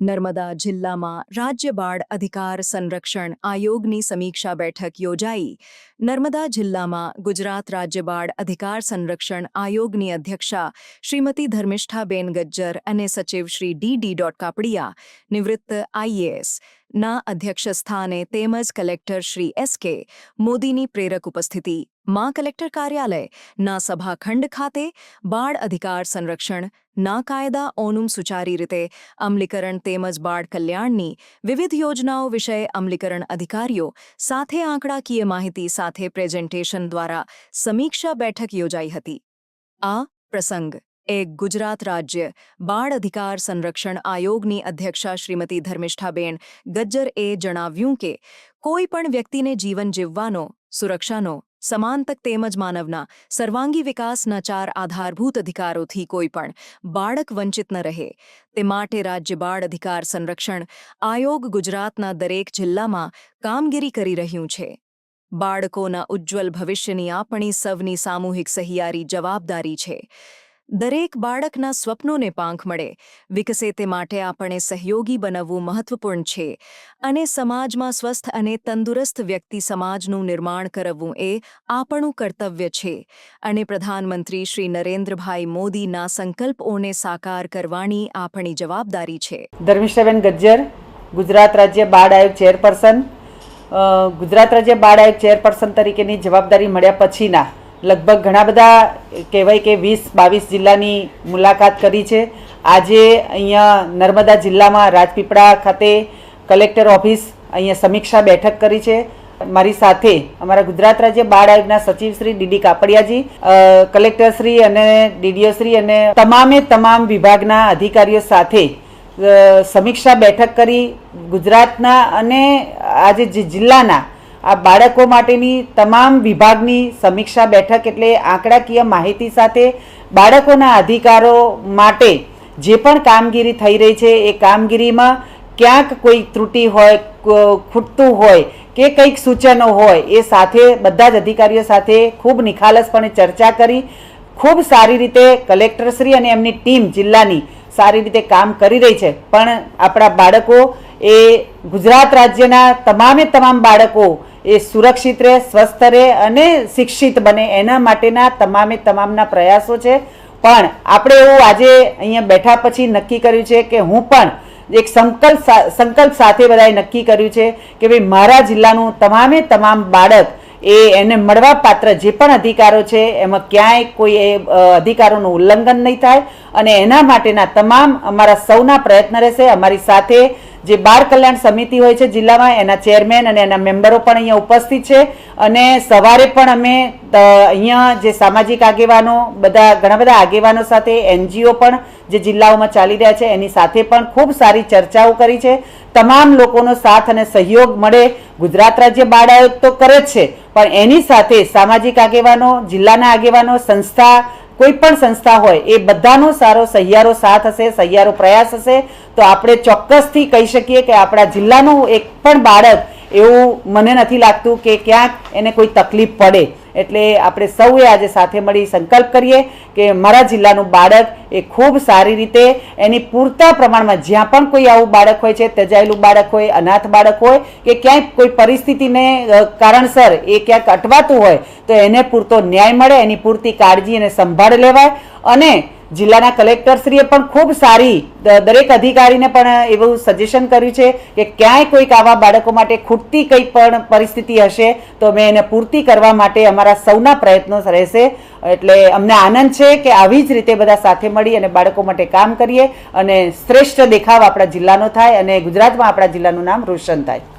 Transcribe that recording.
નર્મદા જિલ્લામાં રાજ્ય બાળ અધિકાર સંરક્ષણ આયોગની સમીક્ષા બેઠક યોજાઈ. નર્મદા જિલ્લામાં ગુજરાત રાજ્ય બાળ અધિકાર સંરક્ષણ આયોગની અધ્યક્ષા શ્રીમતી ધર્મિષ્ઠાબેન ગજ્જર અને સચિવ Shri D D dot Kapadia, નિવૃત્ત આઈએએસ ના અધ્યક્ષ સ્થાને તેમજ કલેક્ટર શ્રી એસ કે મોદીની પ્રેરક ઉપસ્થિતિ. માં કલેક્ટર કાર્યાલય, ના સભાખંડ ખાતે, બાળ અધિકાર સંરક્ષણ, ના કાયદા ઓનુમ સુચારી રીતે, અમલીકરણ તેમજ બાળ કલ્યાણની વિવિધ યોજનાઓ વિષય અમલીકરણ અધિકારીઓ સાથે આંકડાકીય માહિતી સાથે પ્રેઝન્ટેશન દ્વારા સમીક્ષા બેઠક યોજાઈ હતી. આ પ્રસંગ એક ગુજરાત રાજ્ય બાળ અધિકાર સંરક્ષણ આયોગની અધ્યક્ષા શ્રીમતી ધર્મિષ્ઠાબેન ગજ્જર એ જણાવ્યું કે, કોઈ પણ વ્યક્તિને જીવન જીવવાનો, સુરક્ષાનો સમાનતક તેમજ માનવના સર્વાંગી વિકાસના ચાર આધારભૂત અધિકારોથી કોઈ પણ બાળક વંચિત ન રહે. તે માટે રાજ્ય બાળ અધિકાર સંરક્ષણ આયોગ ગુજરાતના દરેક જિલ્લામાં કામગીરી કરી રહ્યું છે. બાળકોના ઉજ્જવલ ભવિષ્યની આપણી સૌની સામૂહિક સહિયારી જવાબદારી છે. દરેક બાળકના સ્વપ્નોને પાંખ મળે. વિકસે તે માટે આપણે સહયોગી બનવું મહત્વપૂર્ણ છે. અને સમાજમાં સ્વસ્થ અને તંદુરસ્ત વ્યક્તિ સમાજનું નિર્માણ કરવું એ આપણું કર્તવ્ય છે. અને પ્રધાનમંત્રી શ્રી નરેન્દ્રભાઈ મોદીના સંકલ્પોને સાકાર કરવાની આપણી જવાબદારી છે. ધર્મિષ્ઠાબેન ગજ્જર, ગુજરાત રાજ્ય બાળ આયોગ ચેરપર્સન ગુજરાત રાજ્ય બાળ આયોગ ચેરપર્સન તરીકેની જવાબદારી મળ્યા પછીના લગભગ ઘણા બધા કહેવાય કે વીસ, બાવીસ જિલ્લાની મુલાકાત કરી છે. આજે અહીંયા નર્મદા જિલ્લામાં રાજપીપળા ખાતે કલેક્ટર ઓફિસ અહીંયા સમીક્ષા બેઠક કરી છે. મારી સાથે અમારા ગુજરાત રાજ્ય બાળ આયોગના સચિવ શ્રી ડીડી કાપડિયાજી કલેક્ટર શ્રી અને ડીડીઓ શ્રી અને તમામે તમામ વિભાગના અધિકારીઓ સાથે સમીક્ષા બેઠક કરી. ગુજરાતના અને આજે જિલ્લાના આ બાળકો માટેની તમામ વિભાગની સમીક્ષા બેઠક એટલે આંકડાકીય માહિતી સાથે બાળકોના અધિકારો માટે જે પણ કામગીરી થઈ રહી છે, એ કામગીરીમાં ક્યાંક કોઈ ત્રુટિ હોય ખૂટતું હોય કે કંઈક સૂચનો હોય, એ સાથે બધા જ અધિકારીઓ સાથે ખૂબ નિખાલસપણે ચર્ચા કરી, ખૂબ સારી રીતે કલેક્ટરશ્રી અને એમની ટીમ જિલ્લાની સારી રીતે કામ કરી રહી છે. પણ આપણા બાળકો એ ગુજરાત રાજ્યના તમામે તમામ બાળકો એ સુરક્ષિત રહે, સ્વસ્થ રહે અને શિક્ષિત બને. એના માટેના તમામે તમામના પ્રયાસો છે. પણ આપણે એવું આજે અહીંયા બેઠા પછી નક્કી કર્યું છે કે હું પણ એક સંકલ્પ સંકલ્પ સાથે બધાએ નક્કી કર્યું છે કે ભાઈ મારા જિલ્લાનું તમામે તમામ બાળક એ એને મળવા પાત્ર જે પણ અધિકારો છે, એમાં ક્યાંય કોઈ એ અધિકારોનું ઉલ્લંઘન નહીં થાય અને એના માટેના તમામ અમારા સૌના પ્રયત્ન રહેશે. અમારી સાથે જે બાળ કલ્યાણ સમિતિ હોય છે જિલ્લામાં, એના ચેરમેન અને એના મેમ્બરો પણ અહીંયા ઉપસ્થિત છે. અને સવારે પણ અમે અહીંયા જે સામાજિક આગેવાનો, બધા, ઘણા બધા આગેવાનો સાથે, એનજીઓ પણ જે જિલ્લાઓમાં ચાલી રહ્યા છે, એની સાથે પણ ખૂબ સારી ચર્ચાઓ કરી છે. તમામ લોકોનો સાથ અને સહયોગ મળે. ગુજરાત રાજ્ય બાળ આયોગ તો કરે જ છે. પણ એની સાથે સામાજિક આગેવાનો, જિલ્લાના આગેવાનો, સંસ્થા કોઈ પણ સંસ્થા હોય, એ બધાનો સારો સહિયારો સાથ હશે, સહિયારો પ્રયાસ હશે, તો આપણે ચોક્કસથી કહી શકીએ કે આપણા જિલ્લાનું એક પણ બાળક એવું મને નથી લાગતું કે ક્યાંક એને કોઈ તકલીફ પડે. એટલે આપણે સૌએ આજે સાથે મળી સંકલ્પ કરીએ કે મારા જિલ્લાનું બાળક એ ખૂબ સારી રીતે એની પૂરતા પ્રમાણમાં જ્યાં પણ કોઈ આવું બાળક હોય છે, તજાયેલું બાળક હોય, અનાથ બાળક હોય કે ક્યાંય કોઈ પરિસ્થિતિને કારણસર એ ક્યાંક અટવાતું હોય તો એને પૂરતો ન્યાય મળે, એની પૂરતી કાળજી અને સંભાળ લેવાય અને જિલ્લાના કલેક્ટરશ્રીએ પણ ખૂબ સારી દરેક અધિકારીને પણ એવું સજેશન કર્યું છે કે ક્યાંય કોઈક આવા બાળકો માટે ખૂટતી કંઈ પણ પરિસ્થિતિ હશે તો મેં એને પૂર્તિ કરવા માટે અમારા સૌના પ્રયત્નો રહેશે. એટલે અમને આનંદ છે કે આવી જ રીતે બધા સાથે મળી અને બાળકો માટે કામ કરીએ અને શ્રેષ્ઠ દેખાવ આપણા જિલ્લાનો થાય અને ગુજરાતમાં આપણા જિલ્લાનું નામ રોશન થાય.